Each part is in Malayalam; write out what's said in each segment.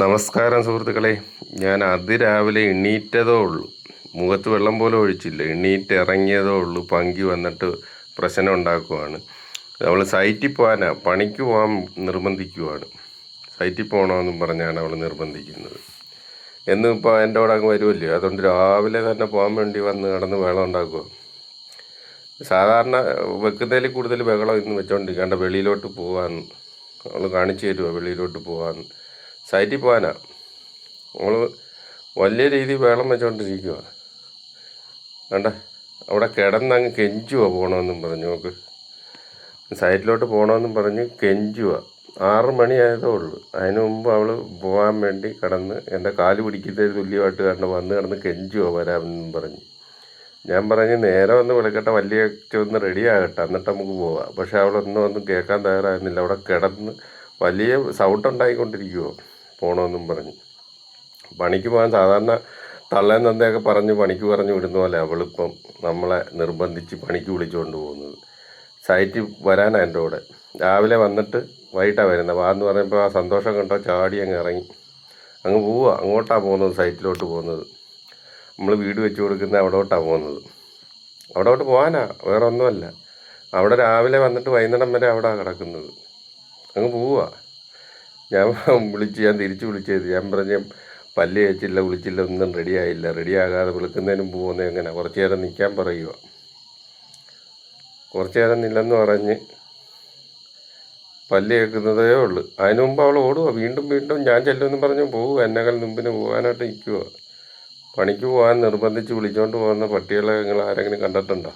നമസ്കാരം സുഹൃത്തുക്കളെ. ഞാൻ അതിരാവിലെ എണ്ണീറ്റതേ ഉള്ളൂ. മുഖത്ത് വെള്ളം പോലും ഒഴിച്ചില്ല. എണ്ണീറ്റ് ഇറങ്ങിയതേ ഉള്ളൂ. പങ്കി വന്നിട്ട് പ്രശ്നം ഉണ്ടാക്കുവാണ്. അവൾ സൈറ്റിൽ പോകാനാ പണിക്ക് പോകാൻ നിർബന്ധിക്കുവാണ്. സൈറ്റിൽ പോകണമെന്നും പറഞ്ഞാണ് അവൾ നിർബന്ധിക്കുന്നത്. എന്നും ഇപ്പോൾ എന്റെ കൂടെ അങ്ങ് വരുമല്ലോ അതുകൊണ്ട് രാവിലെ തന്നെ പോകാൻ വേണ്ടി വന്ന് കിടന്ന് വെള്ളം ഉണ്ടാക്കുക സാധാരണ വെക്കുന്നതിൽ കൂടുതൽ ബഹളം ഇന്ന് വെച്ചോണ്ടിരിക്കേണ്ട വെളിയിലോട്ട് പോകാൻ അവൾ കാണിച്ചു തരുമോ വെളിയിലോട്ട് പോകാൻ സൈറ്റിൽ പോകാനാ. നമ്മൾ വലിയ രീതിയിൽ വെള്ളം വെച്ചോണ്ടിരിക്കുക വേണ്ട അവിടെ കിടന്നങ്ങ് കെഞ്ചുക പോകണമെന്നും പറഞ്ഞു നമുക്ക് സൈറ്റിലോട്ട് പോകണമെന്നും പറഞ്ഞ് കെഞ്ചുക ആറ് മണിയായതേ ഉള്ളൂ. അതിന് മുമ്പ് അവൾ പോകാൻ വേണ്ടി കിടന്ന് എന്റെ കാൽ പിടിക്കുന്നതിന് തുല്യമായിട്ട് കണ്ട്? വന്ന് കിടന്ന് കെഞ്ചുക വരാമെന്നും പറഞ്ഞ്. ഞാൻ പറഞ്ഞ് നേരെ വന്ന് വിളിക്കട്ടെ വലിയ ഒന്ന് റെഡി ആകട്ടെ എന്നിട്ട് നമുക്ക് പോവാം. പക്ഷേ അവളൊന്നും ഒന്നും കേൾക്കാൻ തയ്യാറായിരുന്നില്ല. അവിടെ കിടന്ന് വലിയ സൗണ്ട് ഉണ്ടായിക്കൊണ്ടിരിക്കുവോ. പോകണമെന്നും പറഞ്ഞ്. പണിക്ക് പോകാൻ സാധാരണ തള്ളേൻ തന്തയൊക്കെ പറഞ്ഞ് പണിക്ക് പറഞ്ഞു വിടുന്ന പോലെ അവളിപ്പം നമ്മളെ നിർബന്ധിച്ച് പണിക്ക് വിളിച്ചുകൊണ്ട് പോകുന്നത്. സൈറ്റിൽ വരാനാണ് എന്റെ കൂടെ. രാവിലെ വന്നിട്ട് വൈകിട്ടാണ് വരുന്നത്. വാന്ന് പറയുമ്പോൾ ആ സന്തോഷം കണ്ടോ? ചാടി അങ്ങ് ഇറങ്ങി. അങ്ങ് പോവുക അങ്ങോട്ടാണ് പോകുന്നത് സൈറ്റിലോട്ട് പോകുന്നത്. നമ്മൾ വീട് വെച്ച് കൊടുക്കുന്ന അവിടോട്ടാണ് പോകുന്നത്. അവിടോട്ട് പോകാനാ വേറെ ഒന്നുമല്ല അവിടെ രാവിലെ വന്നിട്ട് വൈകുന്നേരം വരെ അവിടെ കിടക്കുന്നത്. അങ്ങ് പോവുക ഞാൻ വിളിച്ച് ഞാൻ തിരിച്ച് വിളിച്ചത്. ഞാൻ പറഞ്ഞ പല്ല് തേച്ചില്ല വിളിച്ചില്ല ഒന്നും റെഡി ആയില്ല. റെഡി ആകാതെ വിളിക്കുന്നതിന് മുമ്പ് പോകുന്നത് എങ്ങനെ കുറച്ച് നേരം നിൽക്കാൻ പറയുക കുറച്ച് നേരം നില്ലെന്ന് പറഞ്ഞ് പല്ല് കേൾക്കുന്നതേ ഉള്ളൂ. അതിനു മുമ്പ് അവൾ ഓടുക വീണ്ടും വീണ്ടും ഞാൻ ചെല്ലുമെന്ന് പറഞ്ഞ് പോകുക എന്നെക്കാൾ മുമ്പിന് പോകാനായിട്ട് നിൽക്കുക പണിക്ക് പോകാൻ നിർബന്ധിച്ച് വിളിച്ചുകൊണ്ട് പോകുന്ന പട്ടികളെ നിങ്ങൾ ആരെങ്കിലും കണ്ടിട്ടുണ്ടോ?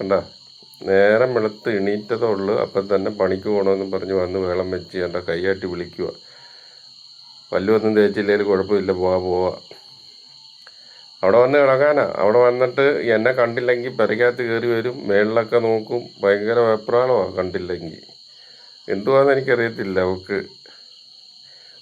കണ്ടോ? നേരം വെളുത്ത് എണീറ്റതേ ഉള്ളൂ. അപ്പം തന്നെ പണിക്ക് പോകണമെന്നും പറഞ്ഞ് വന്ന് വേളം വെച്ച് എന്റെ കൈയാട്ടി വിളിക്കുക. പല്ലുവൊന്നും തേച്ചില്ലെങ്കിൽ കുഴപ്പമില്ല പോവാ പോവാ. അവിടെ വന്ന് കിടക്കാനാ. അവിടെ വന്നിട്ട് എന്നെ കണ്ടില്ലെങ്കിൽ പെരക്കകത്ത് കയറി വരും. മേളിലൊക്കെ നോക്കും. ഭയങ്കര വെപ്രാളമാണ് കണ്ടില്ലെങ്കിൽ. എന്തുവാന്ന് എനിക്കറിയത്തില്ല അവൾക്ക്.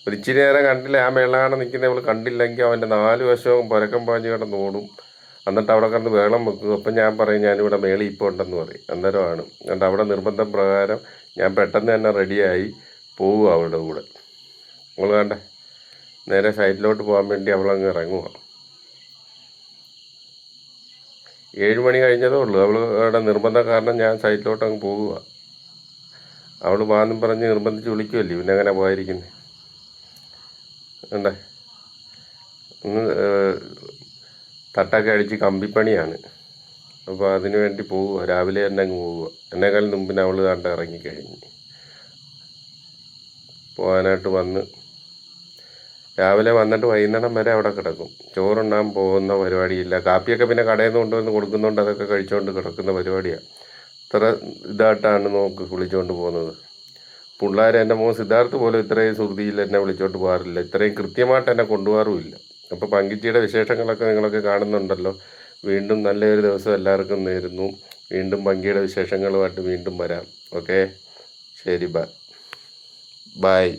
ഒരിച്ചിരി നേരം കണ്ടില്ല. ആ മേളാണ് നിൽക്കുന്ന അവൾ കണ്ടില്ലെങ്കിൽ അവന്റെ നാല് വശവും പരക്കം പാഞ്ഞ് കിടന്ന് ഓടും. എന്നിട്ട് അവിടെ കിടന്ന് വേളം വെക്കും അപ്പം ഞാൻ പറയും ഞാനിവിടെ മേളിൽ ഇപ്പോൾ ഉണ്ടെന്ന് പറയും. അന്നേരമാണ്. എന്നിട്ട് അവിടെ നിർബന്ധം പ്രകാരം ഞാൻ പെട്ടെന്ന് തന്നെ റെഡിയായി പോവുക അവളുടെ കൂടെ. നിങ്ങൾ കണ്ട? നേരെ സൈഡിലോട്ട് പോകാൻ വേണ്ടി അവളങ്ങ് ഇറങ്ങുക ഏഴ് മണി കഴിഞ്ഞതേ ഉള്ളൂ. അവളുടെ നിർബന്ധം കാരണം ഞാൻ സൈറ്റിലോട്ട് അങ്ങ് പോവുക. അവൾ വാന്നും പറഞ്ഞ് നിർബന്ധിച്ച് വിളിക്കുമല്ലേ പിന്നെ അങ്ങനെ പോയിരിക്കുന്നത് ഉണ്ടേ ഒന്ന് തട്ടൊക്കെ അടിച്ച് കമ്പിപ്പണിയാണ്. അപ്പോൾ അതിന് വേണ്ടി പോവുക. രാവിലെ തന്നെ അങ്ങ് പോവുക. എന്നെക്കാൾ മുമ്പിന് അവൾ കണ്ട് ഇറങ്ങിക്കഴിഞ്ഞ് പോകാനായിട്ട് വന്ന് രാവിലെ വന്നിട്ട് വൈകുന്നേരം വരെ അവിടെ കിടക്കും. ചോറുണ്ണാൻ പോകുന്ന പരിപാടിയില്ല. കാപ്പിയൊക്കെ പിന്നെ കടയിൽ നിന്ന് കൊണ്ടുവന്ന് കൊടുക്കുന്നുണ്ട് അതൊക്കെ കഴിച്ചുകൊണ്ട് കിടക്കുന്ന പരിപാടിയാണ് ഇത്ര ഇതായിട്ടാണ് നോക്ക് വിളിച്ചുകൊണ്ട് പോകുന്നത്. പിള്ളേർ എന്റെ മോൻ സിദ്ധാർത്ഥ് പോലും ഇത്രയും ശ്രുതിയിൽ എന്നെ വിളിച്ചോണ്ട് പോകാറില്ല. ഇത്രയും കൃത്യമായിട്ട് എന്നെ കൊണ്ടുപോകാറുമില്ല അപ്പോൾ പങ്കിച്ചിയുടെ വിശേഷങ്ങളൊക്കെ നിങ്ങളൊക്കെ കാണുന്നുണ്ടല്ലോ. വീണ്ടും നല്ലൊരു ദിവസം എല്ലാവർക്കും നേരുന്നു. വീണ്ടും പങ്കിയുടെ വിശേഷങ്ങളുമായിട്ട് വീണ്ടും വരാം. ഓക്കെ? ശരി ബൈ.